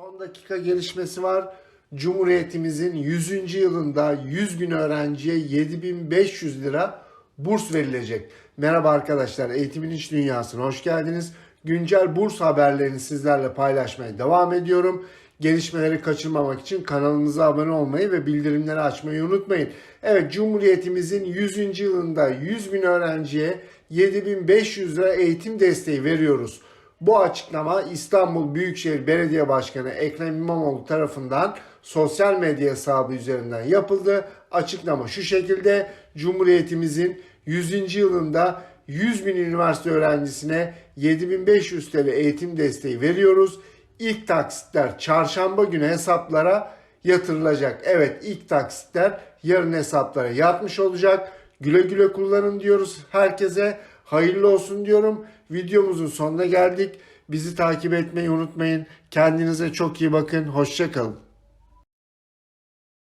Son dakika gelişmesi var. Cumhuriyetimizin 100. yılında 100 bin öğrenciye 7500 lira burs verilecek. Merhaba arkadaşlar, Eğitimin İç Dünyası'na hoş geldiniz. Güncel burs haberlerini sizlerle paylaşmaya devam ediyorum. Gelişmeleri kaçırmamak için kanalımıza abone olmayı ve bildirimleri açmayı unutmayın. Evet, Cumhuriyetimizin 100. yılında 100 bin öğrenciye 7500 lira eğitim desteği veriyoruz. Bu açıklama İstanbul Büyükşehir Belediye Başkanı Ekrem İmamoğlu tarafından sosyal medya hesabı üzerinden yapıldı. Açıklama şu şekilde Cumhuriyetimizin 100. yılında 100 bin üniversite öğrencisine 7500 TL eğitim desteği veriyoruz. İlk taksitler çarşamba günü hesaplara yatırılacak. Evet ilk taksitler yarın hesaplara yatmış olacak. Güle güle kullanın diyoruz herkese. Hayırlı olsun diyorum. Videomuzun sonuna geldik. Bizi takip etmeyi unutmayın. Kendinize çok iyi bakın. Hoşçakalın.